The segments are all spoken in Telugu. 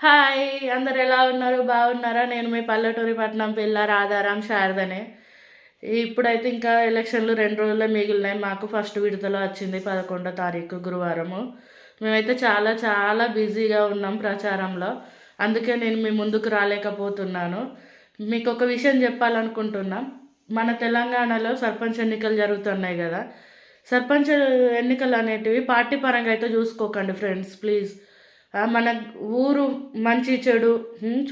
హాయ్ అందరు ఎలా ఉన్నారు? బాగున్నారా? నేను మీ పల్లెటూరి పట్నం పిల్ల రాధారాం శారదనే. ఇప్పుడైతే ఇంకా ఎలక్షన్లు రెండు రోజుల్లో మిగిలినాయి. మాకు ఫస్ట్ విడతలో వచ్చింది పదకొండో తారీఖు గురువారము. మేమైతే చాలా చాలా బిజీగా ఉన్నాం ప్రచారంలో. అందుకే నేను మీ ముందుకు రాలేకపోతున్నాను. మీకు ఒక విషయం చెప్పాలనుకుంటున్నాం. మన తెలంగాణలో సర్పంచ్ ఎన్నికలు జరుగుతున్నాయి కదా. సర్పంచ్ ఎన్నికలు అనేటివి పార్టీ పరంగా అయితే చూసుకోకండి ఫ్రెండ్స్ ప్లీజ్. మన ఊరు మంచి చెడు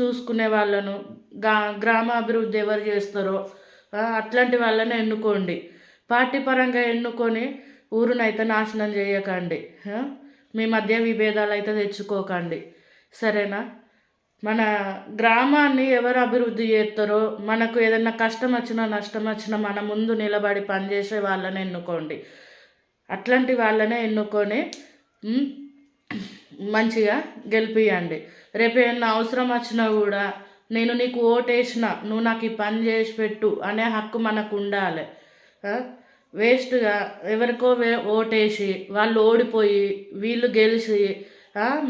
చూసుకునే వాళ్ళను గా గ్రామాభివృద్ధి ఎవరు చేస్తారో అట్లాంటి వాళ్ళని ఎన్నుకోండి. పార్టీ పరంగా ఎన్నుకొని ఊరునైతే నాశనం చేయకండి. మీ మధ్య విభేదాలు అయితే తెచ్చుకోకండి. సరేనా? మన గ్రామాన్ని ఎవరు అభివృద్ధి చేస్తారో మనకు ఏదైనా కష్టం వచ్చినా నష్టం వచ్చినా మన ముందు నిలబడి పనిచేసే వాళ్ళని ఎన్నుకోండి. అట్లాంటి వాళ్ళనే ఎన్నుకొని మంచిగా గెలిపియండి. రేపు ఏమన్నా అవసరం వచ్చినా కూడా నేను నీకు ఓటేసిన నువ్వు నాకు ఈ పని చేసి పెట్టు అనే హక్కు మనకు ఉండాలి. వేస్ట్గా ఎవరికో వే ఓటేసి వాళ్ళు ఓడిపోయి వీళ్ళు గెలిచి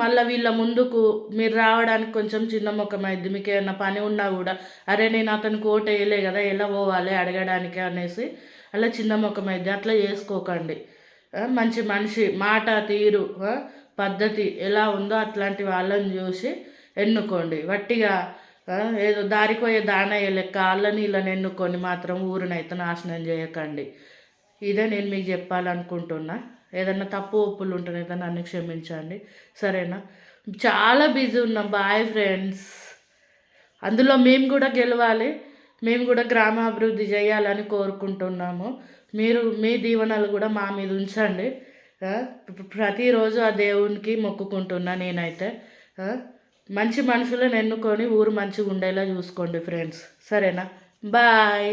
మళ్ళీ వీళ్ళ ముందుకు మీరు రావడానికి కొంచెం చిన్న ముఖం అయింది మీకు ఏమైనా పని ఉన్నా కూడా అరే నేను అతనికి ఓటు వేయలే కదా ఎలా పోవాలి అడగడానికి అనేసి అలా చిన్న ముఖం అయింది అట్లా చేసుకోకండి. మంచి మనిషి మాట తీరు పద్ధతి ఎలా ఉందో అట్లాంటి వాళ్ళని చూసి ఎన్నుకోండి. వట్టిగా ఏదో దారిపోయే దానయ్య లెక్క వాళ్ళని వీళ్ళని ఎన్నుకొని మాత్రం ఊరినైతే నాశనం చేయకండి. ఇదే నేను మీకు చెప్పాలనుకుంటున్నా. ఏదన్నా తప్పు ఒప్పులు ఉంటేనైతే నన్ను క్షమించండి. సరేనా? చాలా బిజీ ఉన్నాం. Bye friends. అందులో మేము కూడా గెలవాలి. మేము కూడా గ్రామాభివృద్ధి చేయాలని కోరుకుంటున్నాము. మీరు మీ దీవెనలు కూడా మా మీద ఉంచండి. ప్రతిరోజు ఆ దేవునికి మొక్కుకుంటున్నా నేనైతే. మంచి మనుషులను ఎన్నుకొని ఊరు మంచిగా ఉండేలా చూసుకోండి ఫ్రెండ్స్. సరేనా? బాయ్.